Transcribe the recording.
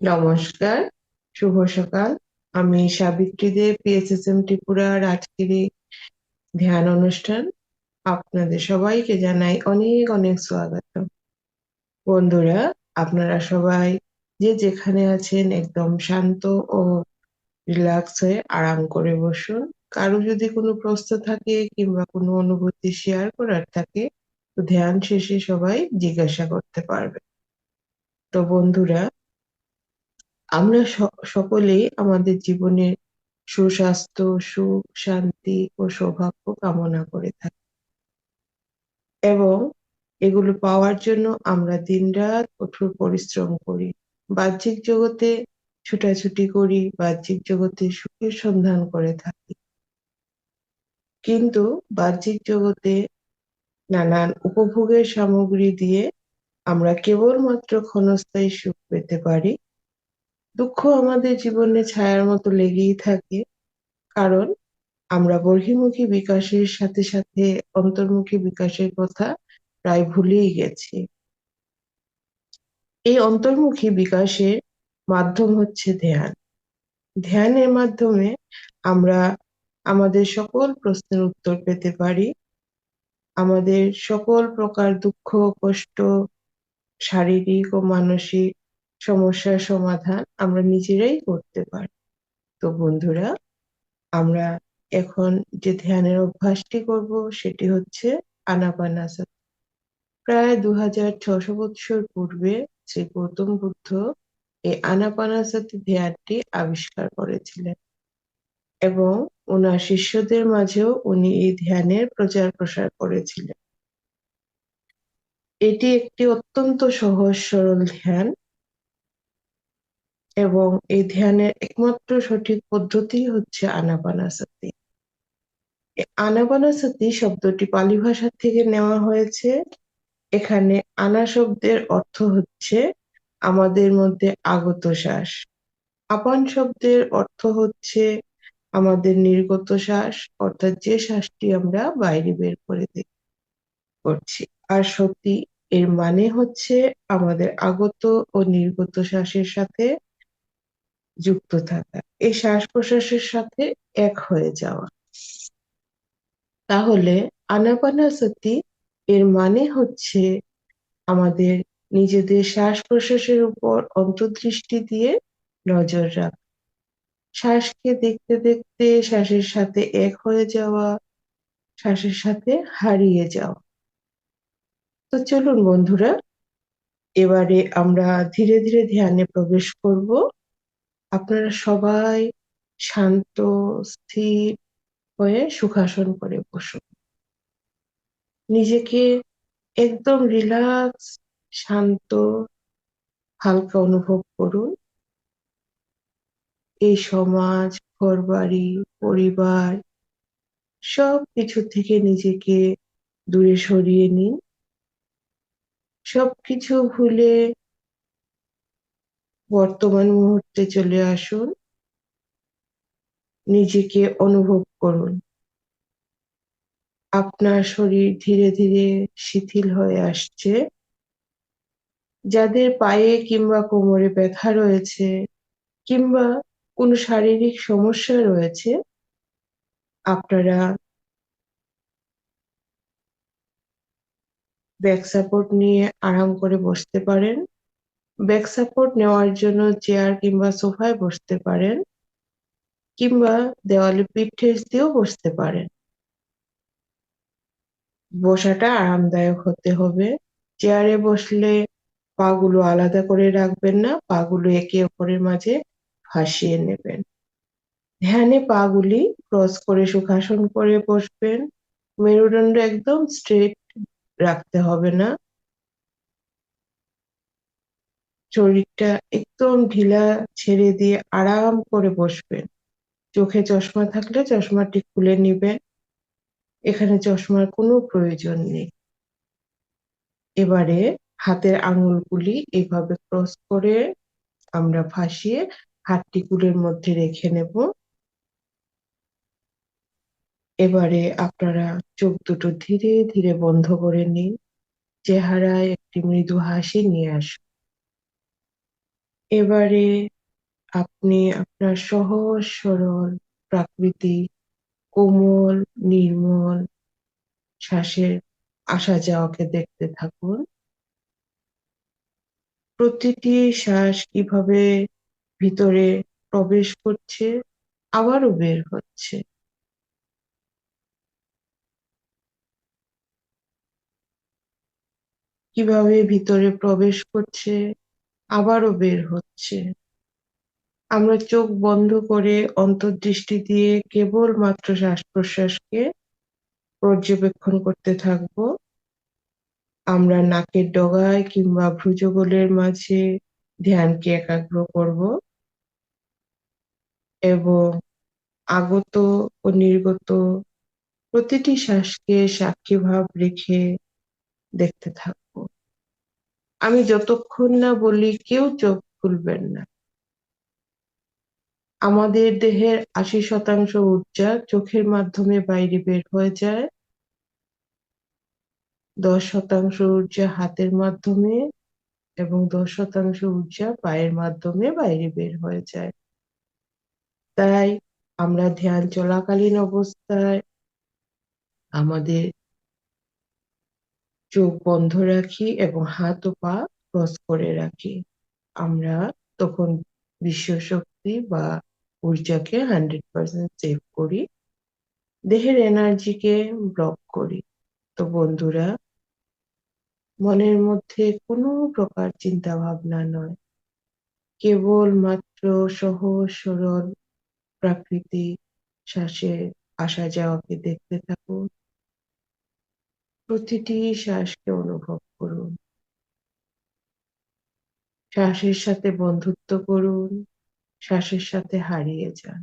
নমস্কার, শুভ সকাল। আমি সাবিত্রী দে পিএসএসএম ত্রিপুরার আজকের এই ধ্যান অনুষ্ঠান। আপনাদের সবাইকে জানাই অনেক অনেক স্বাগত বন্ধুরা, আপনারা সবাই যে যেখানে আছেন একদম শান্ত ও রিল্যাক্স হয়ে আরাম করে বসুন। কারও যদি কোনো প্রশ্ন থাকে কিংবা কোনো অনুভূতি শেয়ার করার থাকে, তো ধ্যান শেষে সবাই জিজ্ঞাসা করতে পারবে। তো বন্ধুরা আমরা সকলেই আমাদের জীবনে সুস্বাস্থ্য, সুখ, শান্তি ও সৌভাগ্য কামনা করে থাকি। এবং এগুলো পাওয়ার জন্য আমরা দিনরাত কঠোর পরিশ্রম করি, বাহ্যিক জগতে ছুটাছুটি করি, বাহ্যিক জগতে সুখের সন্ধান করে থাকি। কিন্তু বাহ্যিক জগতে নানান উপভোগের সামগ্রী দিয়ে আমরা কেবলমাত্র ক্ষণস্থায়ী সুখ পেতে পারি। দুঃখ আমাদের জীবনে ছায়ার মতো লেগেই থাকে। কারণ আমরা বহির্মুখী বিকাশের সাথে সাথে অন্তর্মুখী বিকাশের কথা প্রায় ভুলেই গেছি। এই অন্তর্মুখী বিকাশের মাধ্যম হচ্ছে ধ্যান। ধ্যানের মাধ্যমে আমরা আমাদের সকল প্রশ্নের উত্তর পেতে পারি। আমাদের সকল প্রকার দুঃখ, কষ্ট, শারীরিক ও মানসিক সমস্যার সমাধান আমরা নিজেরাই করতে পারি। তো বন্ধুরা, আমরা এখন যে ধ্যানের অভ্যাসটি করব সেটি হচ্ছে আনাপানাসাতি প্রায় দু হাজার ছশো বৎসর পূর্বে শ্রী গৌতম বুদ্ধ এই আনাপানাসাতি ধ্যানটি আবিষ্কার করেছিলেন এবং ওনার শিষ্যদের মাঝেও উনি এই ধ্যানের প্রচার প্রসার করেছিলেন। এটি একটি অত্যন্ত সহজ সরল ধ্যান। এবং এই ধ্যানের একমাত্র সঠিক পদ্ধতি হচ্ছে আনাপানাসাতি। আনাপানাসাতি শব্দটি পালি ভাষা থেকে নেওয়া হয়েছে। এখানে আনা শব্দের অর্থ হচ্ছে আমাদের মধ্যে আগত শ্বাস আপান শব্দের অর্থ হচ্ছে আমাদের নির্গত শ্বাস অর্থাৎ যে শ্বাসটি আমরা বাইরে বের করে করছি। আর সত্যি এর মানে হচ্ছে আমাদের আগত ও নির্গত শ্বাসের সাথে যুক্ত থাকা। এই শ্বাস প্রশ্বাসের সাথে এক হয়ে যাওয়া। তাহলে আনাপানাসতি এর মানে হচ্ছে আমাদের নিজেদের শ্বাস প্রশ্বাসের উপর অন্তর্দৃষ্টি দিয়ে নজর রাখা। শ্বাসকে দেখতে দেখতে শ্বাসের সাথে এক হয়ে যাওয়া, শ্বাসের সাথে হারিয়ে যাওয়া। তো চলুন বন্ধুরা, এবারে আমরা ধীরে ধীরে ধ্যানে প্রবেশ করব। আপনারা সবাই শান্ত, স্থির হয়ে সুখাসন করে বসুন। নিজেকে একদম রিল্যাক্স শান্ত, হালকা অনুভব করুন। এই সমাজ, ঘরবাড়ি, পরিবার সব কিছু থেকে নিজেকে দূরে সরিয়ে নিন। সবকিছু ভুলে বর্তমান মুহূর্তে চলে আসুন। নিজেকে অনুভব করুন। আপনার শরীর ধীরে ধীরে শিথিল হয়ে আসছে। যাদের পায়ে কিংবা কোমরে ব্যথা রয়েছে কিংবা কোনো শারীরিক সমস্যা রয়েছে, আপনারা ব্যাক সাপোর্ট নিয়ে আরাম করে বসতে পারেন। ব্যাক সাপোর্ট নেওয়ার জন্য চেয়ার কিংবা সোফায় বসতে পারেন, কিংবা দেওয়ালে পিঠ ঠেস দিয়েও বসতে পারেন। বসাটা আরামদায়ক হতে হবে। চেয়ারে বসলে পাগুলো আলাদা করে রাখবেন না, পাগুলো একে অপরের মাঝে ফাঁসিয়ে নেবেন। ধ্যানে পাগুলি ক্রস করে সুখাসন করে বসবেন। মেরুদণ্ড একদম স্ট্রেট রাখতে হবে না। শরীরটা একদম ঢিলা ছেড়ে দিয়ে আরাম করে বসবেন। চোখে চশমা থাকলে চশমাটি খুলে নিবেন। এখানে চশমার কোনো প্রয়োজন নেই। এবারে হাতের আঙুলগুলি এইভাবে ক্রস করে আমরা ফাঁসিয়ে হাতটি কুলের মধ্যে রেখে নেব। এবারে আপনারা চোখ দুটো ধীরে ধীরে বন্ধ করে নিন। চেহারায় একটি মৃদু হাসি নিয়ে আসুন। এবারে আপনি আপনার সহজ, সরল, প্রাকৃতিক, কোমল, নির্মল শ্বাসের আসা যাওয়াকে দেখতে থাকুন। প্রতিটি শ্বাস কীভাবে ভিতরে প্রবেশ করছে আবারও বের হচ্ছে। কীভাবে ভিতরে প্রবেশ করছে আবারও বের হচ্ছে। আমরা চোখ বন্ধ করে অন্তর্দৃষ্টি দিয়ে কেবলমাত্র শ্বাস প্রশ্বাসকে পর্যবেক্ষণ করতে থাকব। আমরা নাকের ডগায় কিংবা ভ্রুজগোলের মাঝে ধ্যানকে একাগ্র করব এবং আগত ও নির্গত প্রতিটি শ্বাসকে সাক্ষী ভাব রেখে দেখতে থাকব। আমি যতক্ষণ না বলি, কেউ চোখ খুলবেন না। আমাদের দেহের আশি শতাংশ ঊর্জা চোখের মাধ্যমে বাইরে বের হয়ে যায়। দশ শতাংশ ঊর্জা হাতের মাধ্যমে এবং দশ শতাংশ ঊর্জা পায়ের মাধ্যমে বাইরে বের হয়ে যায়। তাই আমরা ধ্যান চলাকালীন অবস্থায় আমাদের চোখ বন্ধ রাখি এবং হাত ও পা ক্রস করে রাখি। আমরা তখন বিশ্ব শক্তি বা ঊর্জাকে হান্ড্রেড পার্সেন্ট সেভ করি। দেহের এনার্জিকে ব্লক করি। তো বন্ধুরা, মনের মধ্যে কোনো প্রকার চিন্তা ভাবনা নয়। কেবল মাত্র সহজ, সরল প্রাকৃতিক শ্বাসের আসা যাওয়াকে দেখতে থাকুন। প্রতিটি শ্বাসকে অনুভব করুন। শ্বাসের সাথে বন্ধুত্ব করুন। শ্বাসের সাথে হারিয়ে যান।